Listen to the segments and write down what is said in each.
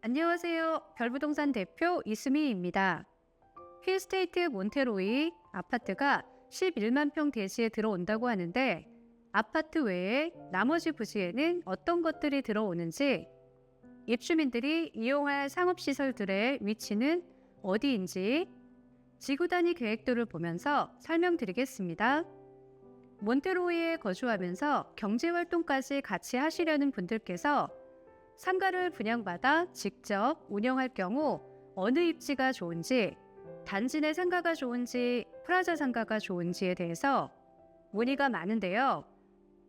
안녕하세요. 별부동산 대표 이수미입니다. 힐스테이트 몬테로이 아파트가 11만 평 대지에 들어온다고 하는데 아파트 외에 나머지 부지에는 어떤 것들이 들어오는지 입주민들이 이용할 상업시설들의 위치는 어디인지 지구 단위 계획도를 보면서 설명드리겠습니다. 몬테로이에 거주하면서 경제활동까지 같이 하시려는 분들께서 상가를 분양받아 직접 운영할 경우 어느 입지가 좋은지, 단지 내 상가가 좋은지, 프라자 상가가 좋은지에 대해서 문의가 많은데요.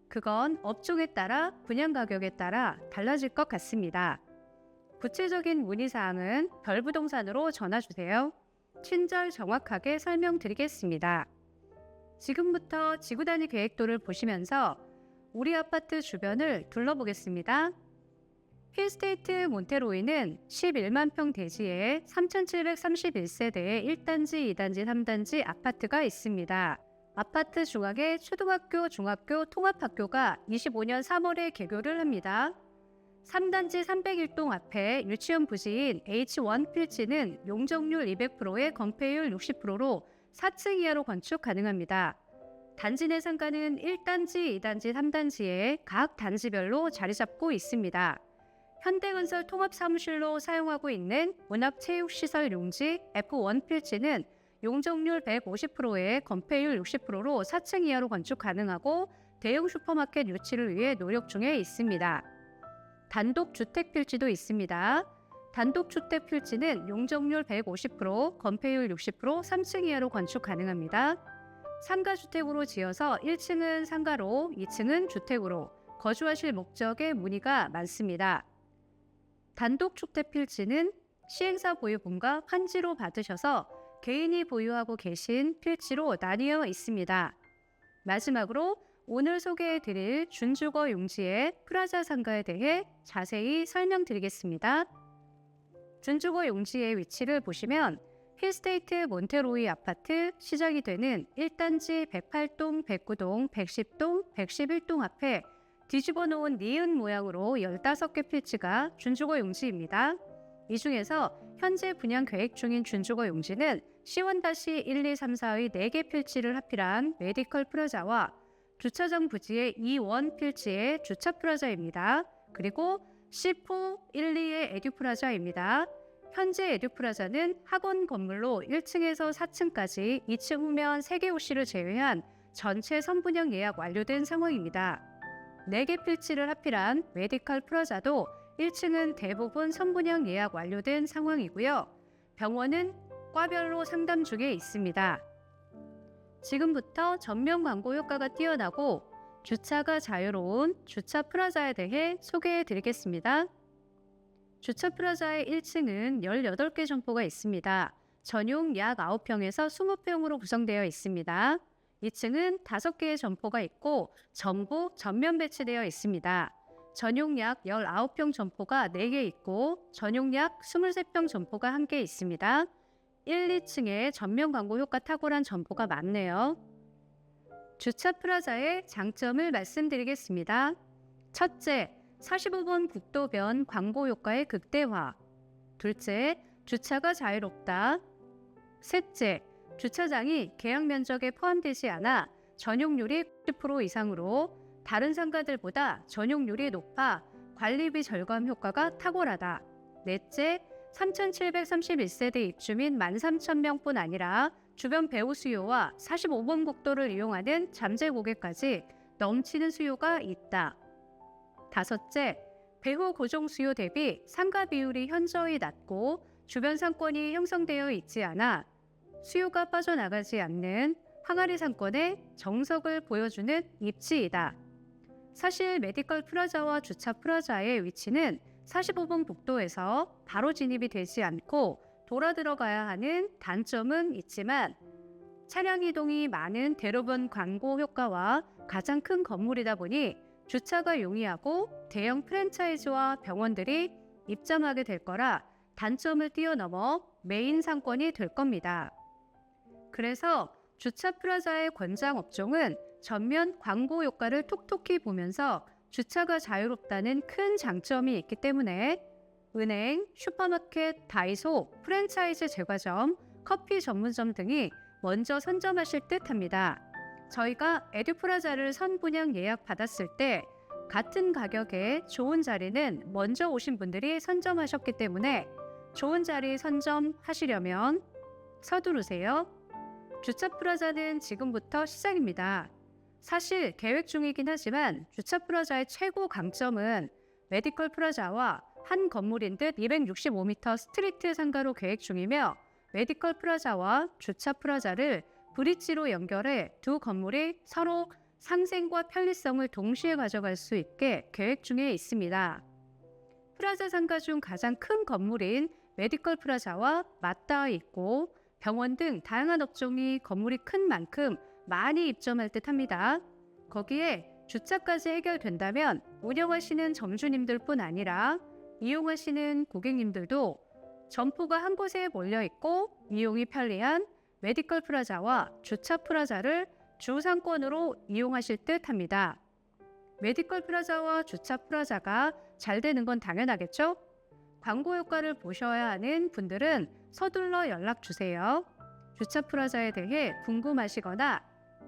그건 업종에 따라 분양 가격에 따라 달라질 것 같습니다. 구체적인 문의 사항은 별부동산으로 전화 주세요. 친절 정확하게 설명드리겠습니다. 지금부터 지구 단위 계획도를 보시면서 우리 아파트 주변을 둘러보겠습니다. 힐스테이트 몬테로이는 11만 평 대지에 3,731세대의 1단지, 2단지, 3단지 아파트가 있습니다. 아파트 중앙에 초등학교, 중학교, 통합학교가 25년 3월에 개교를 합니다. 3단지 301동 앞에 유치원 부지인 H1 필지는 용적률 200%에 건폐율 60%로 4층 이하로 건축 가능합니다. 단지 내 상가는 1단지, 2단지, 3단지에 각 단지별로 자리 잡고 있습니다. 현대건설 통합사무실로 사용하고 있는 문학체육시설 용지 F1 필지는 용적률 150%에 건폐율 60%로 4층 이하로 건축 가능하고 대형 슈퍼마켓 유치를 위해 노력 중에 있습니다. 단독 주택 필지도 있습니다. 단독 주택 필지는 용적률 150%, 건폐율 60%, 3층 이하로 건축 가능합니다. 상가 주택으로 지어서 1층은 상가로, 2층은 주택으로 거주하실 목적의 문의가 많습니다. 단독 주택 필지는 시행사 보유분과 환지로 받으셔서 개인이 보유하고 계신 필지로 나뉘어 있습니다. 마지막으로 오늘 소개해 드릴 준주거 용지의 프라자 상가에 대해 자세히 설명드리겠습니다. 준주거 용지의 위치를 보시면 힐스테이트 몬테로이 아파트 시작이 되는 1단지 108동, 109동, 110동, 111동 앞에 뒤집어 놓은 니은 모양으로 15개 필지가 준주거 용지입니다. 이 중에서 현재 분양 계획 중인 준주거 용지는 C1-1, 2, 3, 4의 4개 필지를 합필한 메디컬 프라자와 주차장 부지의 E1 필지의 주차 프라자입니다. 그리고 C4, 1, 2의 에듀 프라자입니다. 현재 에듀 프라자는 학원 건물로 1층에서 4층까지 2층 후면 3개 호실을 제외한 전체 선분양 예약 완료된 상황입니다. 4개 필지를 합필한 메디컬 프라자도 1층은 대부분 선분양 예약 완료된 상황이고요. 병원은 과별로 상담 중에 있습니다. 지금부터 전면 광고 효과가 뛰어나고 주차가 자유로운 주차 프라자에 대해 소개해 드리겠습니다. 주차 프라자의 1층은 18개 점포가 있습니다. 전용 약 9평에서 20평으로 구성되어 있습니다. 2층은 5개의 점포가 있고 전부 전면 배치되어 있습니다. 전용 약 19평 점포가 4개 있고 전용 약 23평 점포가 1개 있습니다. 1, 2층에 전면 광고 효과 탁월한 점포가 많네요. 주차 프라자의 장점을 말씀드리겠습니다. 첫째, 45번 국도변 광고 효과의 극대화. 둘째, 주차가 자유롭다. 셋째, 주차장이 계약 면적에 포함되지 않아 전용률이 90% 이상으로 다른 상가들보다 전용률이 높아 관리비 절감 효과가 탁월하다. 넷째, 3,731세대 입주민 13,000명뿐 아니라 주변 배우 수요와 45번 국도를 이용하는 잠재 고객까지 넘치는 수요가 있다. 다섯째, 배후 고정 수요 대비 상가 비율이 현저히 낮고 주변 상권이 형성되어 있지 않아 수요가 빠져나가지 않는 항아리 상권의 정석을 보여주는 입지이다. 사실 메디컬 프라자와 주차 프라자의 위치는 45번 복도에서 바로 진입이 되지 않고 돌아 들어가야 하는 단점은 있지만 차량 이동이 많은 대로변 광고 효과와 가장 큰 건물이다 보니 주차가 용이하고 대형 프랜차이즈와 병원들이 입점하게 될 거라 단점을 뛰어넘어 메인 상권이 될 겁니다. 그래서 주차 프라자의 권장 업종은 전면 광고 효과를 톡톡히 보면서 주차가 자유롭다는 큰 장점이 있기 때문에 은행, 슈퍼마켓, 다이소, 프랜차이즈 제과점, 커피 전문점 등이 먼저 선점하실 듯 합니다. 저희가 에듀프라자를 선분양 예약 받았을 때 같은 가격에 좋은 자리는 먼저 오신 분들이 선점하셨기 때문에 좋은 자리 선점하시려면 서두르세요. 주차 프라자는 지금부터 시작입니다. 사실 계획 중이긴 하지만 주차 프라자의 최고 강점은 메디컬 프라자와 한 건물인 듯 265m 스트리트 상가로 계획 중이며 메디컬 프라자와 주차 프라자를 브릿지로 연결해 두 건물이 서로 상생과 편리성을 동시에 가져갈 수 있게 계획 중에 있습니다. 프라자 상가 중 가장 큰 건물인 메디컬 프라자와 맞닿아 있고 병원 등 다양한 업종이 건물이 큰 만큼 많이 입점할 듯 합니다. 거기에 주차까지 해결된다면 운영하시는 점주님들 뿐 아니라 이용하시는 고객님들도 점포가 한 곳에 몰려 있고 이용이 편리한 메디컬 프라자와 주차 프라자를 주 상권으로 이용하실 듯 합니다. 메디컬 프라자와 주차 프라자가 잘 되는 건 당연하겠죠? 광고 효과를 보셔야 하는 분들은 서둘러 연락 주세요. 주차 프라자에 대해 궁금하시거나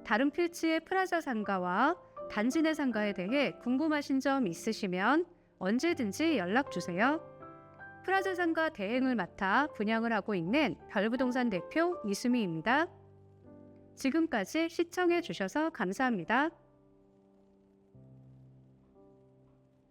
다른 필지의 프라자 상가와 단지 내 상가에 대해 궁금하신 점 있으시면 언제든지 연락 주세요. 프라자 상가 대행을 맡아 분양을 하고 있는 별부동산 대표 이수미입니다. 지금까지 시청해 주셔서 감사합니다.